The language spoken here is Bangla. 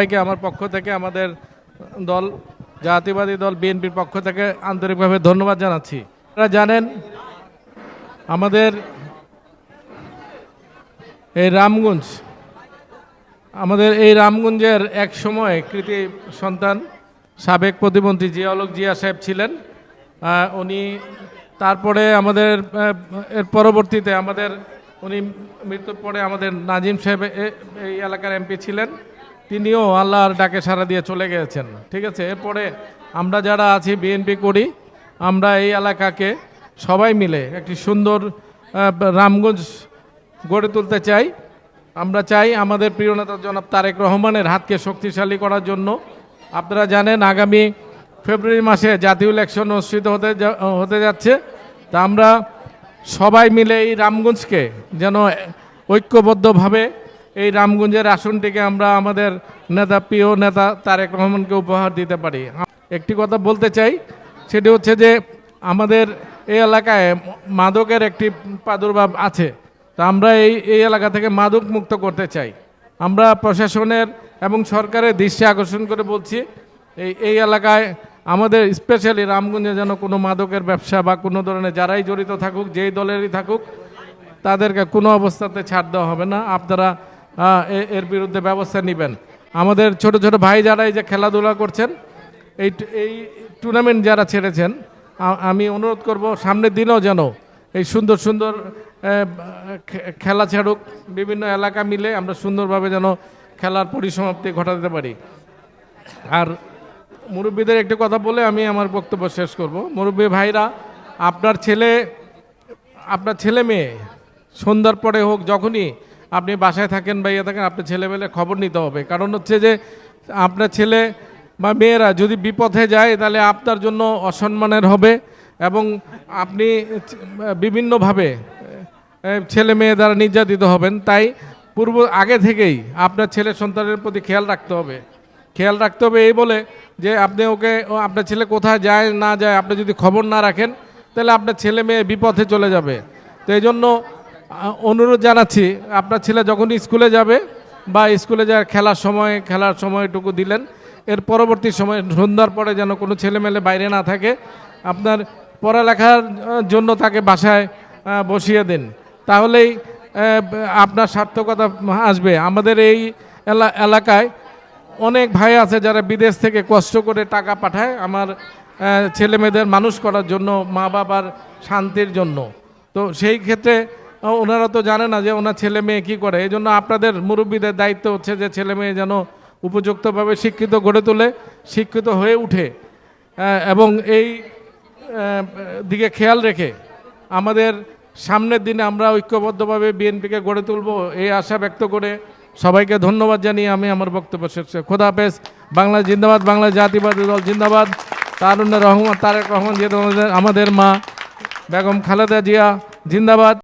সবাইকে আমার পক্ষ থেকে আমাদের দল, জাতীয়বাদী দল, বিএনপির পক্ষ থেকে আন্তরিকভাবে ধন্যবাদ জানাচ্ছি। আপনারা জানেন, আমাদের এই রামগঞ্জ, আমাদের এই রামগঞ্জের এক সময় কৃতি সন্তান, সাবেক প্রতিমন্ত্রী জিয়াউলক জিয়া সাহেব ছিলেন। উনি তারপরে আমাদের এর পরবর্তীতে আমাদের, উনি মৃত্যুর পরে আমাদের নাজিম সাহেব এই এলাকার এমপি ছিলেন। তিনিও আল্লাহর ডাকে সারা দিয়ে চলে গেছেন। ঠিক আছে? এরপরে আমরা যারা আছি, বিএনপি করি, আমরা এই এলাকাকে সবাই মিলে একটি সুন্দর রামগঞ্জ গড়ে তুলতে চাই। আমরা চাই আমাদের প্রিয় নেতা জনাব তারেক রহমানের হাতকে শক্তিশালী করার জন্য। আপনারা জানেন, আগামী ফেব্রুয়ারি মাসে জাতীয় ইলেকশন অনুষ্ঠিত হতে হতে যাচ্ছে। তা আমরা সবাই মিলে এই রামগঞ্জকে যেন ঐক্যবদ্ধভাবে এই রামগঞ্জের আসনটিকে আমরা আমাদের নেতা প্রিয় নেতা তারেক রহমানকে উপহার দিতে পারি। একটি কথা বলতে চাই, সেটি হচ্ছে যে আমাদের এই এলাকায় মাদকের একটি প্রাদুর্ভাব আছে। তা আমরা এই এই এলাকা থেকে মাদক মুক্ত করতে চাই। আমরা প্রশাসনের এবং সরকারের দৃষ্টি আকর্ষণ করে বলছি, এই এই এলাকায় আমাদের স্পেশালি রামগঞ্জে যেন কোনো মাদকের ব্যবসা বা কোনো ধরনের যারাই জড়িত থাকুক, যেই দলেরই থাকুক, তাদেরকে কোনো অবস্থাতে ছাড় দেওয়া হবে না। আপনারা এর বিরুদ্ধে ব্যবস্থা নেবেন। আমাদের ছোট ছোট ভাই যারা এই যে খেলাধুলা করছেন, এই এই টুর্নামেন্ট যারা ছেড়েছেন আমি অনুরোধ করব সামনের দিনেও যেন এই সুন্দর সুন্দর খেলা ছাড়ুক। বিভিন্ন এলাকা মিলে আমরা সুন্দরভাবে যেন খেলার পরিসমাপ্তি ঘটাতে পারি। আর মুরব্বীদের একটি কথা বলে আমি আমার বক্তব্য শেষ করব। মুরব্বী ভাইরা, আপনার ছেলে আপনার ছেলে মেয়ে, সন্ধ্যার পরে হোক, যখনই আপনি বাসায় থাকেন বা ইয়ে থাকেন আপনার ছেলেমেলে খবর নিতে হবে। কারণ হচ্ছে যে, আপনার ছেলে বা মেয়েরা যদি বিপথে যায়, তাহলে আপনার জন্য অসম্মানের হবে এবং আপনি বিভিন্নভাবে ছেলে মেয়ে দ্বারা নির্যাতিত হবেন। তাই পূর্ব, আগে থেকেই আপনার ছেলে সন্তানের প্রতি খেয়াল রাখতে হবে। খেয়াল রাখতে হবে এই বলে যে, আপনি ওকে আপনার ছেলে কোথায় যায়, না যায়, আপনি যদি খবর না রাখেন, তাহলে আপনার ছেলে মেয়ে বিপথে চলে যাবে। তো এই জন্য অনুরোধ জানাচ্ছি আপনার ছেলে যখন স্কুলে যাবে বা স্কুলে যা খেলার সময় খেলার সময়টুকু দিলেন এর পরবর্তী সময় সন্ধ্যার পরে যেন কোনো ছেলেমেলে বাইরে না থাকে আপনার পড়ালেখার জন্য তাকে বাসায় বসিয়ে দিন। তাহলেই আপনার সার্থকতা আসবে। আমাদের এই এলা- এলাকায় অনেক ভাই আছে যারা বিদেশ থেকে কষ্ট করে টাকা পাঠায় আমার আহ, ছেলে মেয়েদের মানুষ করার জন্য মা বাবার শান্তির জন্য। তো সেই ক্ষেত্রে ওনারা তো জানে না যে ওনার ছেলে মেয়ে কী করে। এই জন্য আপনাদের মুরব্বীদের দায়িত্ব হচ্ছে যে ছেলে মেয়ে যেন উপযুক্তভাবে শিক্ষিত গড়ে তোলে, শিক্ষিত হয়ে উঠে এবং এই দিকে খেয়াল রেখে আমাদের সামনের দিনে আমরা ঐক্যবদ্ধভাবে বিএনপিকে গড়ে তুলব এই আশা ব্যক্ত করে সবাইকে ধন্যবাদ জানিয়ে আমি আমার বক্তব্য শেষ। খোদা হাফেজ। বাংলা জিন্দাবাদ বাংলা জাতিবাদী দল জিন্দাবাদ। তারুণ্য রহমান, তারেক রহমান আমাদের মা বেগম খালেদা জিয়া জিন্দাবাদ।